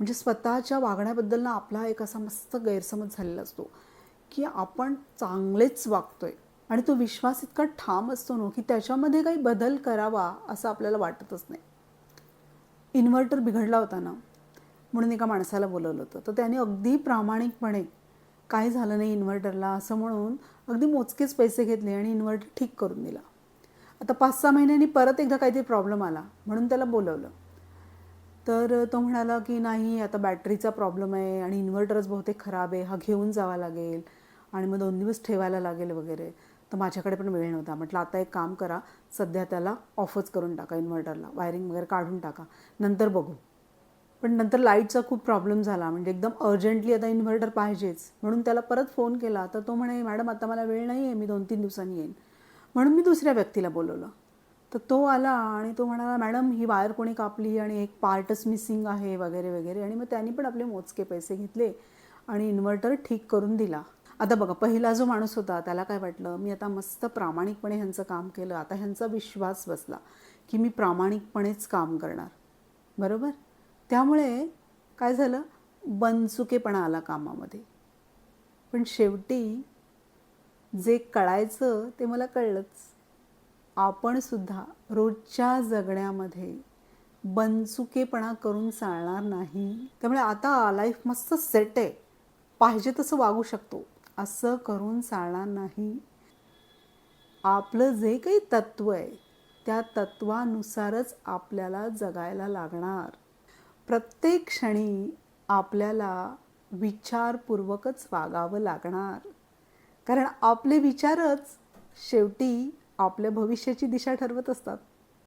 म्हणजे स्वतःच्या वागण्याबद्दल ना आपला एक असा मस्त गैरसमज झालेला असतो की आपण चांगलेच वागतोय आणि तो विश्वास इतका ठाम असतो ना की त्याच्यामध्ये काही बदल करावा असं आपल्याला वाटतच नाही. इन्व्हर्टर बिघडला होता ना म्हणून एका माणसाला बोलवलं होतं. तर त्याने अगदी प्रामाणिकपणे काय झालं नाही इन्व्हर्टरला असं म्हणून अगदी मोजकेच पैसे घेतले आणि इन्व्हर्टर ठीक करून दिला. आता पाच सहा महिन्यांनी परत एकदा काहीतरी प्रॉब्लेम आला म्हणून त्याला बोलवलं. तर तो म्हणाला की नाही आता बॅटरीचा प्रॉब्लेम आहे आणि इन्व्हर्टरच बहुतेक खराब आहे हा घेऊन जावा लागेल आणि मग दोन दिवस ठेवायला लागेल वगैरे. तर माझ्याकडे पण वेळ नव्हता. म्हटलं आता एक काम करा सध्या त्याला ऑफच करून टाका इन्व्हर्टरला वायरिंग वगैरे काढून टाका. नंतर बघू. पण नंतर लाईटचा खूप प्रॉब्लेम झाला. म्हणजे एकदम अर्जंटली आता इन्व्हर्टर पाहिजेच. म्हणून त्याला परत फोन केला. तर तो म्हणे मॅडम आता मला वेळ नाही आहे मी दोन तीन दिवसांनी येईन. म्हणून मी दुसऱ्या व्यक्तीला बोलवलं. तर तो आला आणि तो म्हणाला मॅडम ही वायर कोणी कापली आणि एक पार्टच मिसिंग आहे वगैरे वगैरे. आणि मग त्यांनी पण आपले मोजके पैसे घेतले आणि इन्व्हर्टर ठीक करून दिला. आता बघा पहिला जो माणूस होता त्याला काय वाटलं मी आता मस्त प्रामाणिकपणे ह्यांचं काम केलं. आता ह्यांचा विश्वास बसला की मी प्रामाणिकपणेच काम करणार. बरोबर? त्यामुळे काय झालं? बनचुकेपणा आला कामामध्ये. पण शेवटी जे कळायचं ते मला कळलंच. आपण सुद्धा रोजच्या जगण्यामध्ये बनचुकेपणा करून चालणार नाही. त्यामुळे आता लाईफ मस्त सेट आहे. पाहिजे तसं वागू शकतो. असं करून चालणार नाही. आपलं जे काही तत्व आहे त्या तत्वानुसारच आपल्याला जगायला लागणार. प्रत्येक क्षणी आपल्याला विचारपूर्वकच वागावं लागणार. कारण आपले विचारच शेवटी आपल्या भविष्याची दिशा ठरवत असतात.